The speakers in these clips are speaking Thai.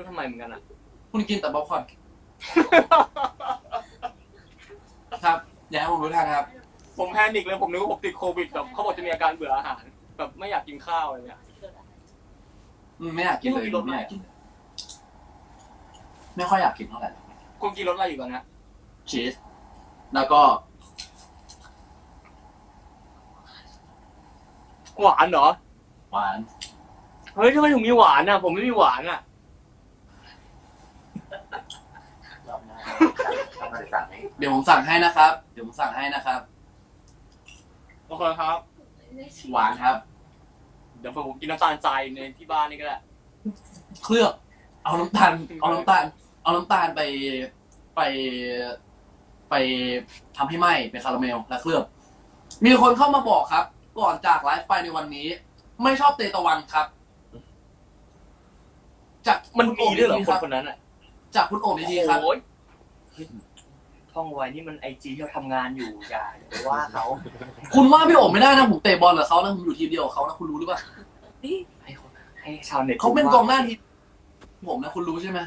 รู้ทำไมเหมือนกันอะ คุณกินแต่บ๊อบคอร์นครับ อย่าให้ผมรู้ทันครับ ผมแพนิคเลยผมนึกว่าผมติดโควิดแบบเขาบอกจะมีอาการเบื่ออาหาร แบบไม่อยากกินข้าวอะไรเงี้ย อืมไม่อยากกินเลยไม่กินรสไม่อยากกินเลยไม่ค่อยอยากกินเท่าไหร่ คุณกินรสอะไรอยู่ตอนเนี้ยชีส แล้วก็หวานเหรอ หวาน เฮ้ยทำไมถึงมีหวานอะ ผมไม่มีหวานอะ รอบหน้า ต้องมาสั่งให้เดี๋ยวผมสั่งให้นะครับ เดี๋ยวผมสั่งให้นะครับโอเคครับ หวานครับ เดี๋ยวผมกินน้ำตาลทรายในที่บ้านนี่ก็ได้ เคลือบ เอาน้ำตาล เอาน้ำตาล เอาน้ำตาลไปไป ไปทำให้ไหม้เป็นคาราเมลแล้วเคลือบ มีคนเข้ามาบอกครับ ก่อนจากไลฟ์ไปในวันนี้ ไม่ชอบเตตะวันครับ จากมันมีด้วยเหรอณคโบนดีๆคนนั้นอะ จากคุณโอบดีๆครับ โอ้ย ท่องไว้นี่มันไอจีที่เราทำงานอยู่อย่าอย่าไปว่าเขาคุณว่าพี่โอบไม่ได้นะผมเตะบอลกับเขานะผมอยู่ทีมเดียวกับเขานะคุณรู้หรือเปล่าให้เขาให้ชาวเน็ตเขาเป็นกองหน้าทีมผมนะคุณรู้ใช่ไหม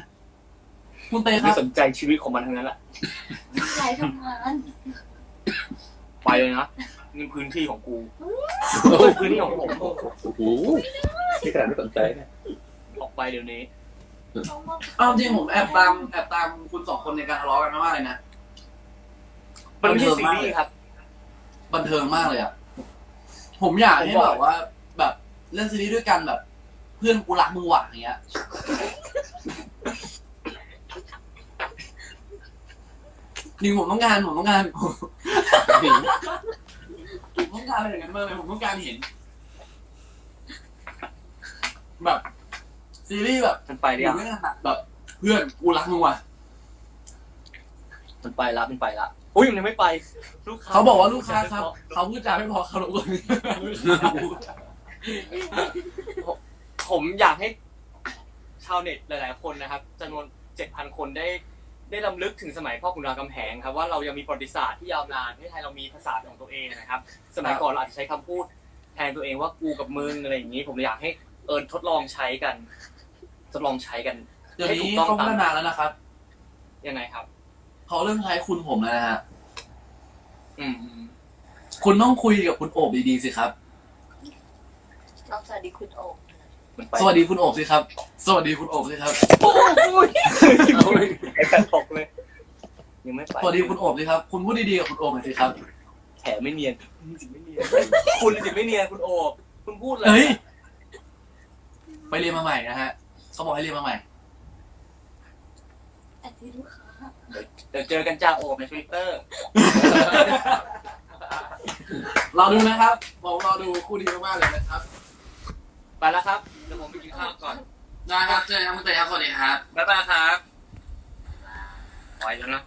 คุณเตะคไม่รับสนใจชีวิตของมันทั้งนั้นแหละใครทำงานไปเลยนะนี่พื้นที่ของกูพื้นที่ของผมโอ้โหที่ขนาดไม่สนใจเนี่ยออกไปเดี๋ยวนี้ต้องมาเอาจริงผมแอบตามแอบตามคุณสองคนในการทะเลาะกันมากเลยนะ มันไม่ใช่ซีรีส์ครับ บันเทิงมากเลยอะ ผมอยากให้แบบว่า แบบเล่นซีรีส์ด้วยกันแบบ เพื่อนกูรักมึงหว่ะอย่างเงี้ยจริงผมต้องการผมต้องการผมต้องการอะไรอย่างนั้นมากเลยผมต้องการเห็น แบบ ซีรีส์แบบมันไปอเรียยู่ด้วยกันอะแบบ เพื่อนกูรักมึงว่ะ มันไปละมันไปละอุ้ยมันยังไม่ไปลูกค้าเขาบอกว่าลูกค้าครับ เขาพูดจาไม่พอเขารบกวนผมอยากให้ชาวเน็ตหลาย ๆ คนนะครับจำนวน7,000คนได้ได้ลำลึกถึงสมัยพ่อขุนรามคำแหงครับว่าเรายังมีประวัติศาสตร์ที่ยาวนานที่ไทยเรามีภาษาของตัวเองนะครับ สมัยก่อนเราอาจจะใช้คำพูดแทนตัวเองว่ากูกับมึงอะไรอย่างนี้ ผมอยากให้เอิญทดลองใช้กัน ทดลองใช้กันเดี๋ยวนี้เขาพัฒนาแล้วนะครับยังไงครับ เขาเริ่มใช้คุณผมแล้วนะฮะอืมอืมคุณต้องคุยกับคุณโอบดีๆสิครับเราสวัสดีคุณโอบมันไปสวัสดีคุณโอบสิครับ สวัสดีคุณโอบสิครับโอ้ยไอ้แฟนตกเลย ยังไม่ไปสวัสดีคุณโอบสิครับ คุณพูดดีๆกับคุณโอบหน่อยสิครับ แถไม่เนียนจริงไม่เนียน คุณจริงไม่เนียนคุณโอบคุณพูดเลยเฮ้ย ไปเรียนมาใหม่นะฮะ เขาบอกให้เรียนมาใหม่แต่ที่ลูกค้า เดี๋ยวเจอกันจ้าโอบในทวิตเตอร์เราดูนะครับ ผมรอดูคู่ดีมากๆเลยนะครับ ไปแล้วครับเดี๋ยวผมไปกินข้าวก่อนได้ครับเจอกันครับคุณเตยครับสวัสดีครับบ๊ายบายครับไปแล้วนะ